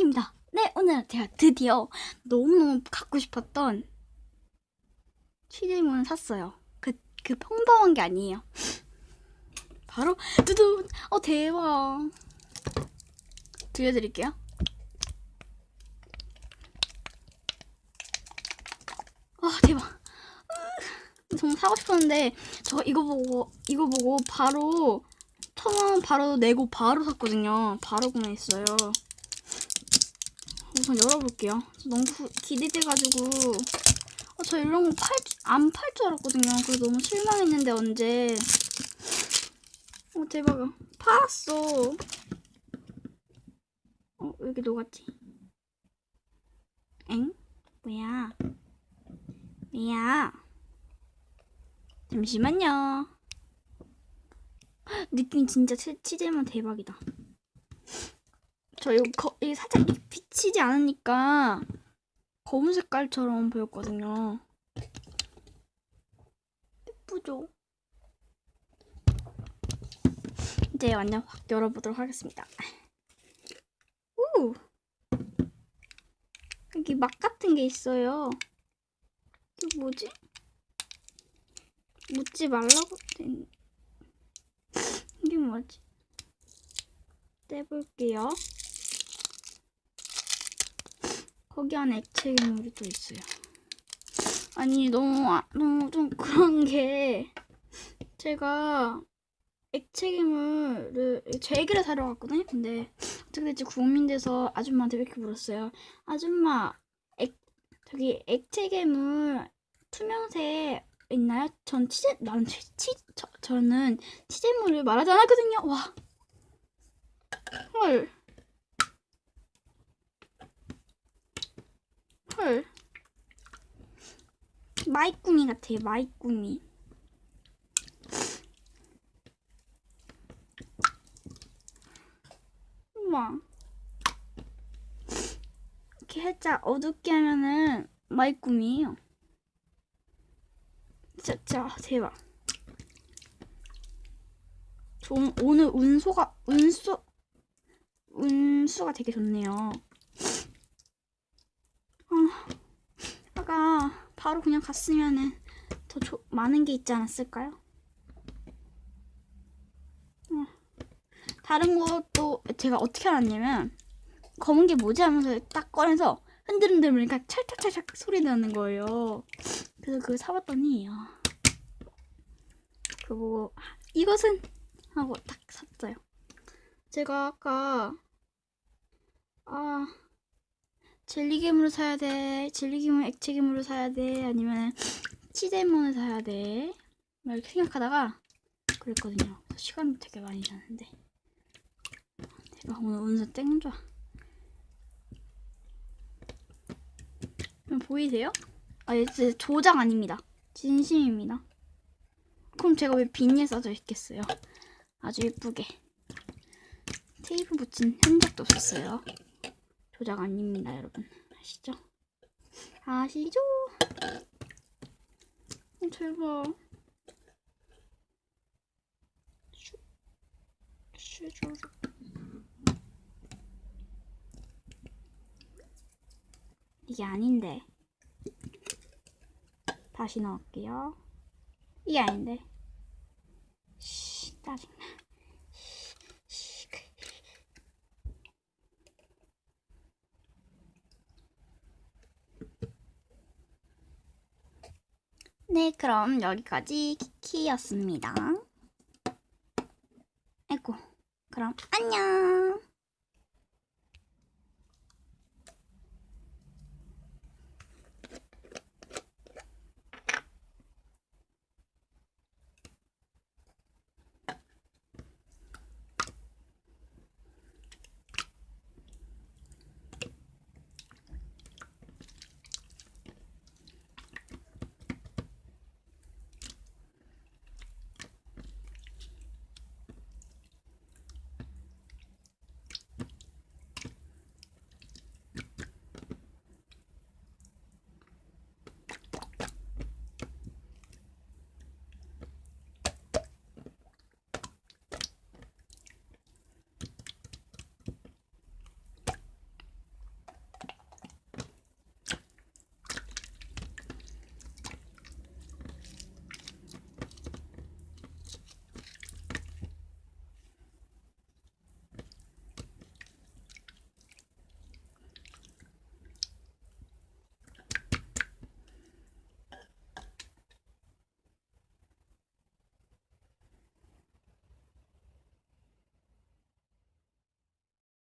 입니다. 네, 오늘 제가 드디어 너무너무 갖고 싶었던 취재문을 샀어요. 그, 그 평범한 게 아니에요. 바로 두둔! 어, 대박. 들려드릴게요. 와, 대박. 으, 정말 사고 싶었는데, 저 이거 보고, 이거 보고 바로, 천원 바로 내고 바로 샀거든요. 바로 구매했어요. 우선 열어볼게요. 저 너무 후- 기대돼가지고 어, 저 이런 거 팔 안 팔 줄 알았거든요. 그래서 너무 실망했는데 언제 어 대박 팔았어. 어 여기 녹았지? 엥? 뭐야? 뭐야? 잠시만요. 헉, 느낌 진짜 치, 치즈만 대박이다. 저 이거 거, 이게 살짝 이- 비치지 않으니까 검은 색깔처럼 보였거든요. 예쁘죠? 이제 완전 확 열어보도록 하겠습니다. 우! 여기 막 같은 게 있어요. 이게 뭐지? 묻지 말라고 된... 이게 뭐지? 떼볼게요. 안에 액체 괴물이 또 있어요. 아니 너무 아- 너무 좀 그런 게 제가 액체 괴물을 제 얘기를 사러 갔거든요. 근데 어떻게 될지 고민돼서 아줌마한테 이렇게 물었어요. 아줌마 액 저기 액체 괴물 투명새 있나요? 전 치즈 나는 치, 치 저, 저는 치즈물을 말하지 않았거든요. 와 헐. 헐. 마이꾸미 같아요, 마이꾸미. 우와. 이렇게 살짝 어둡게 하면은 마이꾸미예요. 진짜, 대박. 저 오늘, 운소가, 운수, 운수가 되게 좋네요. 아, 아까 바로 그냥 갔으면은 더 조, 많은 게 있지 않았을까요? 어. 다른 것도 제가 어떻게 알았냐면 검은 게 뭐지 하면서 딱 꺼내서 흔들흔들 보니까 찰칵찰칵 소리 나는 거예요. 그래서 그걸 사봤더니 아, 그거 보고 아, 이것은 하고 딱 샀어요. 제가 아까 아 젤리 괴물을 사야 돼. 젤리 괴물 액체 괴물을 사야 돼. 아니면 치즈몬을 사야 돼. 막 이렇게 생각하다가 그랬거든요. 시간도 되게 많이 잤는데. 대박 오늘 운수 땡 좋아. 보이세요? 아, 이제 조작 아닙니다. 진심입니다. 그럼 제가 왜 비니에 써져 있겠어요? 아주 예쁘게. 테이프 붙인 흔적도 없었어요. 조작 아닙니다, 여러분. 아시죠? 아시죠? 어, 대박. 슈, 슈, 슈. 이게 아닌데. 다시 넣을게요. 이게 아닌데. 씨, 짜증나. 씨, 씨, 그- 네, 그럼 여기까지 키키였습니다. 아이고, 그럼 안녕!